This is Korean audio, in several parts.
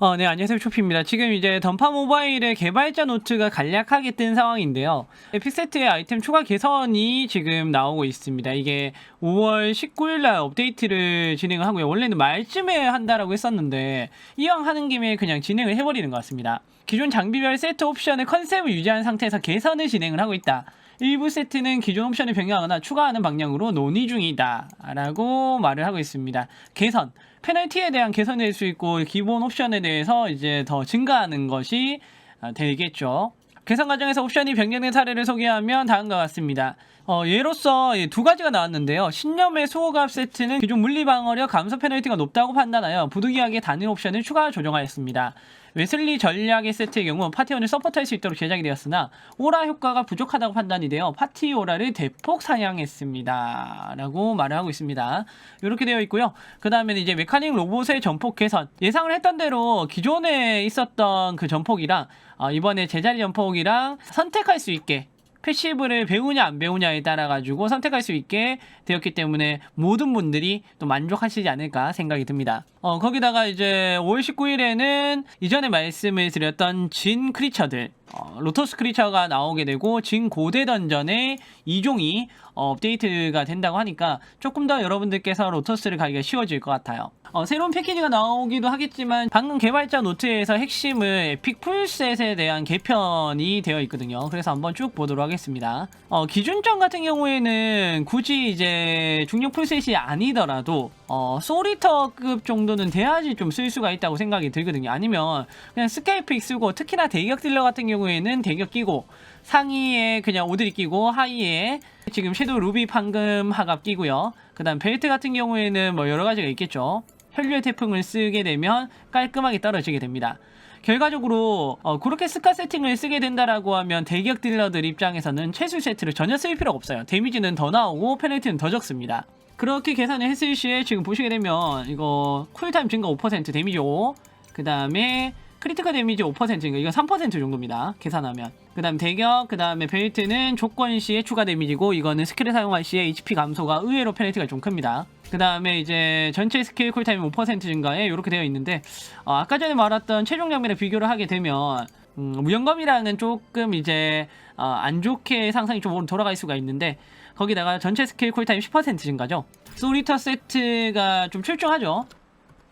어, 네, 안녕하세요. 초피입니다. 지금 이제 던파 모바일의 개발자 노트가 간략하게 뜬 상황인데요. 픽세트의 아이템 추가 개선이 지금 나오고 있습니다. 이게 5월 19일 날 업데이트를 진행을 하고요. 원래는 말쯤에 한다라고 했었는데, 이왕 하는 김에 그냥 진행을 해버리는 것 같습니다. 기존 장비별 세트 옵션의 컨셉을 유지한 상태에서 개선을 진행을 하고 있다. 일부 세트는 기존 옵션을 변경하거나 추가하는 방향으로 논의 중이다. 라고 말을 하고 있습니다. 개선. 페널티에 대한 개선이 될수 있고, 기본 옵션에 대해서 이제 더 증가하는 것이 아, 되겠죠. 개선 과정에서 옵션이 변경된 사례를 소개하면 다음과 같습니다. 어, 예로서 이두 가지가 나왔는데요. 신념의 수호갑 세트는 기존 물리 방어력 감소 페널티가 높다고 판단하여 부득이하게 단일 옵션을 추가 조정하였습니다. 웨슬리 전략의 세트의 경우 파티원을 서포트할 수 있도록 제작이 되었으나 오라 효과가 부족하다고 판단이 되어 파티 오라를 대폭 상향했습니다. 라고 말을 하고 있습니다. 이렇게 되어 있고요. 그 다음에는 이제 메카닉 로봇의 전폭 개선. 예상을 했던 대로 기존에 있었던 그 전폭이랑 어, 이번에 제자리 전폭이랑 선택할 수 있게 패시브를 배우냐 안 배우냐에 따라 가지고 선택할 수 있게 되었기 때문에 모든 분들이 또 만족하시지 않을까 생각이 듭니다. 어 거기다가 이제 5월 19일에는 이전에 말씀을 드렸던 진 크리처들 어, 로토스 크리처가 나오게 되고 진 고대 던전의 2종이 어, 업데이트가 된다고 하니까 조금 더 여러분들께서 로토스를 가기가 쉬워질 것 같아요. 어, 새로운 패키지가 나오기도 하겠지만 방금 개발자 노트에서 핵심을 에픽 풀셋에 대한 개편이 되어 있거든요. 그래서 한번 쭉 보도록 하겠습니다. 어, 기준점 같은 경우에는 굳이 이제 중력 풀셋이 아니더라도 어, 소리터급 정도는 돼야지 좀 쓸 수가 있다고 생각이 들거든요. 아니면 그냥 스케이픽 쓰고 특히나 대격 딜러 같은 경우에는 대격 끼고 상의에 그냥 오드리 끼고 하의에 지금 섀도우 루비 판금 하갑 끼고요. 그 다음 벨트 같은 경우에는 뭐 여러 가지가 있겠죠. 혈류의 태풍을 쓰게 되면 깔끔하게 떨어지게 됩니다. 결과적으로 어, 그렇게 스카 세팅을 쓰게 된다라고 하면 대기업 딜러들 입장에서는 최소 세트를 전혀 쓸 필요가 없어요. 데미지는 더 나오고 페널티는 더 적습니다. 그렇게 계산을 했을 시에 지금 보시게 되면 이거 쿨타임 증가 5% 데미지 5, 그 다음에 크리티컬 데미지 5% 증가 이건 3% 정도입니다. 계산하면 그 다음 대격, 그 다음에 벨트는 조건 시에 추가 데미지고 이거는 스킬을 사용할 시에 HP 감소가 의외로 페널티가 좀 큽니다. 그 다음에 이제 전체 스킬 쿨타임 5% 증가에 이렇게 되어 있는데 어, 아까 전에 말했던 최종 장비랑 비교를 하게 되면 음, 무연검이랑은 조금 이제 어, 안 좋게 상상이 좀 돌아갈 수가 있는데 거기다가 전체 스킬 쿨타임 10% 증가죠. 소리터 세트가 좀 출중하죠.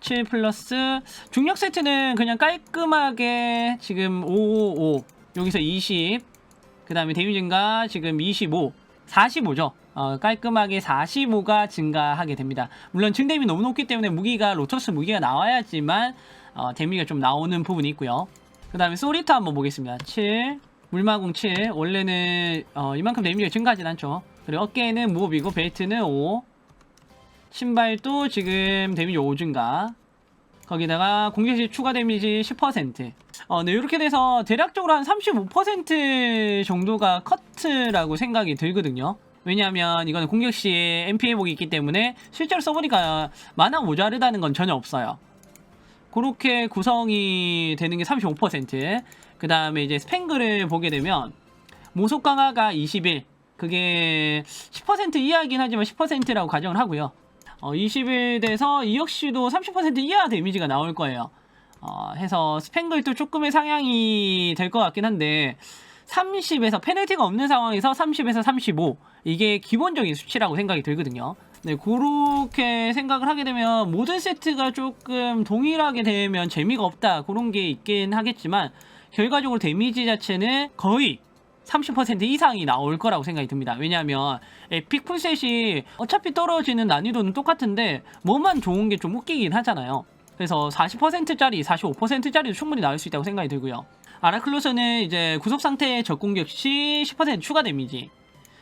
7 플러스 중력 세트는 그냥 깔끔하게 지금 555 여기서 20 그 다음에 데미지 증가 지금 25 45죠 어, 깔끔하게 45가 증가하게 됩니다 물론 증데미 너무 높기 때문에 무기가 로터스 무기가 나와야지만 어, 데미가 좀 나오는 부분이 있고요 그 다음에 소리터 한번 보겠습니다 7 물마공 7 원래는 어, 이만큼 데미지가 증가하진 않죠 그리고 어깨는 무업이고 벨트는 5 신발도 지금 데미지 5 증가 거기다가 공격 시 추가 데미지 10%. 어, 네, 이렇게 돼서 대략적으로 한 35% 정도가 커트라고 생각이 들거든요. 왜냐하면 이거는 공격 시에 MP 회복이 있기 때문에 실제로 써보니까 만화 모자르다는 건 전혀 없어요. 그렇게 구성이 되는 게 35%. 그 다음에 이제 스팽글을 보게 되면 모속 강화가 21. 그게 10% 이하긴 하지만 10%라고 가정을 하고요. 어, 20일 돼서 이 역시도 30% 이하 데미지가 나올 거예요. 어, 해서 스팽글도 조금의 상향이 될 것 같긴 한데 30에서 페널티가 없는 상황에서 30에서 35 이게 기본적인 수치라고 생각이 들거든요. 네, 그렇게 생각을 하게 되면 모든 세트가 조금 동일하게 되면 재미가 없다 그런 게 있긴 하겠지만 결과적으로 데미지 자체는 거의 30% 이상이 나올 거라고 생각이 듭니다. 왜냐하면 에픽 풀셋이 어차피 떨어지는 난이도는 똑같은데 뭐만 좋은 게 좀 웃기긴 하잖아요. 그래서 40%짜리, 45%짜리도 충분히 나올 수 있다고 생각이 들고요. 아라클로스는 이제 구속 상태의 적공격 시10% 추가 데미지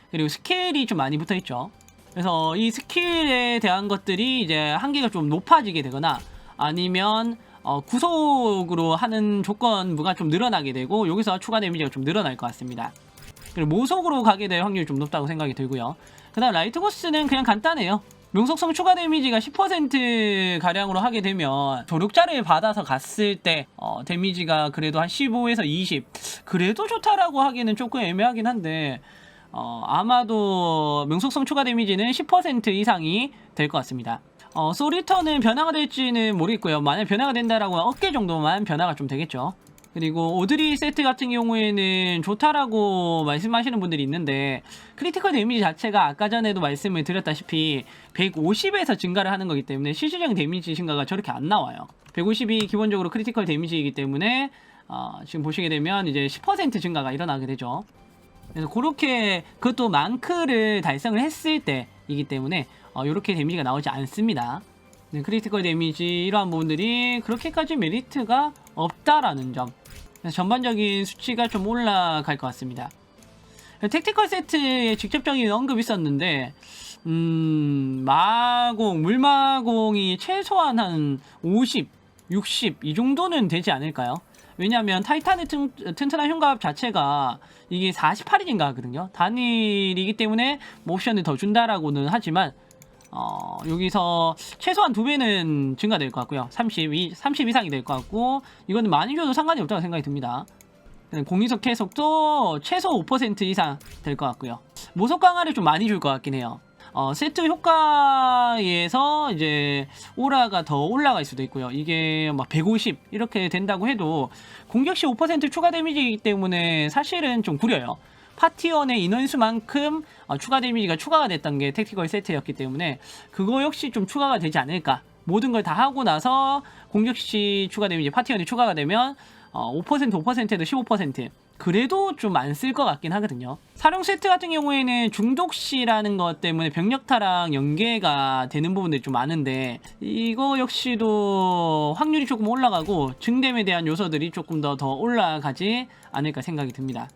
그리고 스케일이 좀 많이 붙어 있죠. 그래서 이 스킬에 대한 것들이 이제 한계가 좀 높아지게 되거나 아니면 어, 구속으로 하는 조건부가 좀 늘어나게 되고 여기서 추가 데미지가 좀 늘어날 것 같습니다. 그리고 모속으로 가게 될 확률이 좀 높다고 생각이 들고요. 그 다음 라이트 고스는 그냥 간단해요. 명속성 추가 데미지가 10% 가량으로 하게 되면 조력자를 받아서 갔을 때 어, 데미지가 그래도 한 15에서 20 그래도 좋다라고 하기는 조금 애매하긴 한데 어, 아마도 명속성 추가 데미지는 10% 이상이 될 것 같습니다. 어, 소리턴은 변화가 될지는 모르겠고요. 만약 변화가 된다라고 하면 어깨 정도만 변화가 좀 되겠죠. 그리고 오드리 세트 같은 경우에는 좋다라고 말씀하시는 분들이 있는데 크리티컬 데미지 자체가 아까 전에도 말씀을 드렸다시피 150에서 증가를 하는 거기 때문에 실질적인 데미지 증가가 저렇게 안 나와요. 150이 기본적으로 크리티컬 데미지이기 때문에 어, 지금 보시게 되면 이제 10% 증가가 일어나게 되죠. 그래서 그렇게 그것도 만크를 달성을 했을 때이기 때문에 이렇게 데미지가 나오지 않습니다. 네, 크리티컬 데미지 이러한 부분들이 그렇게까지 메리트가 없다라는 점. 전반적인 수치가 좀 올라갈 것 같습니다. 택티컬 세트에 직접적인 언급이 있었는데 음, 마공, 물마공이 최소한 한 50, 60 이 정도는 되지 않을까요? 왜냐하면 타이탄의 튼, 튼튼한 흉갑 자체가 이게 48인가 하거든요. 단일이기 때문에 모션을 더 준다라고는 하지만 어, 여기서 최소한 두 배는 증가될 것 같고요. 32, 30 이상이 될 것 같고 이거는 많이 줘도 상관이 없다고 생각이 듭니다. 공이석 해석도 최소 5% 이상 될 것 같고요. 모속 강화를 좀 많이 줄 것 같긴 해요. 어, 세트 효과에서 이제 오라가 더 올라갈 수도 있고요. 이게 막 150 이렇게 된다고 해도 공격 시 5% 추가 데미지이기 때문에 사실은 좀 구려요. 파티원의 인원수만큼 어, 추가 데미지가 추가가 됐던 게 택티컬 세트였기 때문에 그거 역시 좀 추가가 되지 않을까. 모든 걸 다 하고 나서 공격 시 추가 데미지 파티원이 추가가 되면 어, 5% 5%에도 15% 그래도 좀 안 쓸 것 같긴 하거든요. 사령 세트 같은 경우에는 중독시라는 것 때문에 병력타랑 연계가 되는 부분들이 좀 많은데 이거 역시도 확률이 조금 올라가고 증dem에 대한 요소들이 조금 더 더 올라가지 않을까 생각이 듭니다.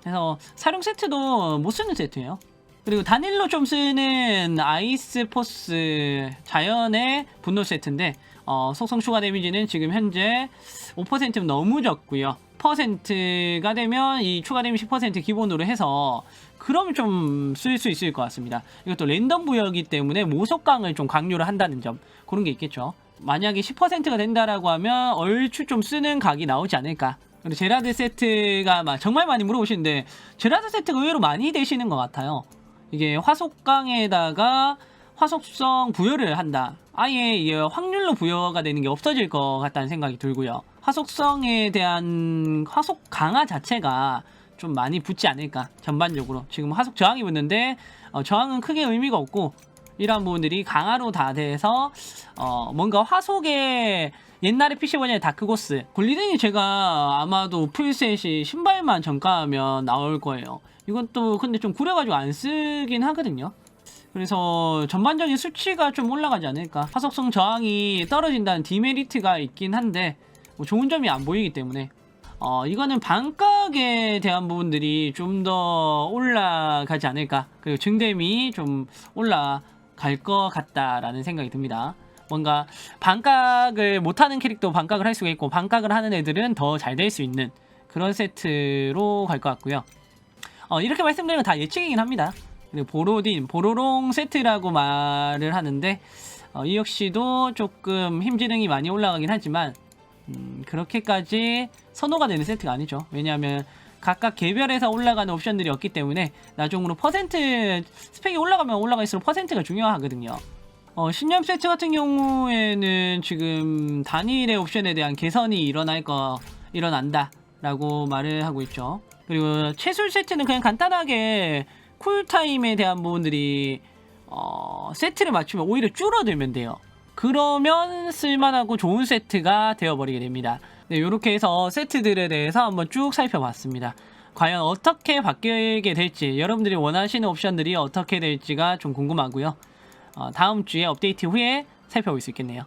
그래서 사령 세트도 못 쓰는 세트예요. 그리고 단일로 좀 쓰는 아이스 포스 자연의 분노 세트인데 어, 속성 추가 데미지는 지금 현재 5%는 너무 적고요. 퍼센트가 되면 이 추가 데미지 10% 기본으로 해서 그럼 좀 쓸 수 있을 것 같습니다. 이것도 랜덤 부여이기 때문에 모속강을 좀 강요를 한다는 점 그런 게 있겠죠. 만약에 10%가 된다라고 하면 얼추 좀 쓰는 각이 나오지 않을까. 그리고 제라드 세트가 막 정말 많이 물어보시는데 제라드 세트가 의외로 많이 되시는 것 같아요. 이게 화속강에다가 화속성 부여를 한다. 아예 이게 확률로 부여가 되는 게 없어질 것 같다는 생각이 들고요. 화속성에 대한 화속 강화 자체가 좀 많이 붙지 않을까. 전반적으로. 지금 화속 저항이 붙는데 어, 저항은 크게 의미가 없고 이러한 부분들이 강화로 다 돼서 어, 뭔가 화속에 옛날에 PC 버전의 다크고스. 골리den이 제가 아마도 풀셋이 신발만 정가하면 나올 거예요. 이건 또 근데 좀 구려가지고 안 쓰긴 하거든요 그래서 전반적인 수치가 좀 올라가지 않을까 화속성 저항이 떨어진다는 디메리트가 있긴 한데 뭐 좋은 점이 안 보이기 때문에 어, 이거는 반각에 대한 부분들이 좀 더 올라가지 않을까. 그리고 증dem이 좀 올라갈 것 같다라는 생각이 듭니다. 뭔가 반각을 못하는 캐릭터 반각을 할 수가 있고 반각을 하는 애들은 더 잘 될 수 있는 그런 세트로 갈 것 같고요. 어, 이렇게 말씀드리면 다 예측이긴 합니다. 그리고 보로딘, 보로롱 세트라고 말을 하는데 어, 이 역시도 조금 힘지능이 많이 올라가긴 하지만 음, 그렇게까지 선호가 되는 세트가 아니죠. 왜냐하면 각각 개별에서 올라가는 옵션들이 없기 때문에 나중으로 퍼센트 스펙이 올라가면 올라갈수록 퍼센트가 중요하거든요. 어, 신념 세트 같은 경우에는 지금 단일의 옵션에 대한 개선이 일어날 거 일어난다라고 말을 하고 있죠. 그리고 채술 세트는 그냥 간단하게 쿨타임에 대한 부분들이 어, 세트를 맞추면 오히려 줄어들면 돼요. 그러면 쓸만하고 좋은 세트가 되어버리게 됩니다. 네, 이렇게 해서 세트들에 대해서 한번 쭉 살펴봤습니다. 과연 어떻게 바뀌게 될지, 여러분들이 원하시는 옵션들이 어떻게 될지가 좀 궁금하고요. 어, 다음 주에 업데이트 후에 살펴볼 수 있겠네요.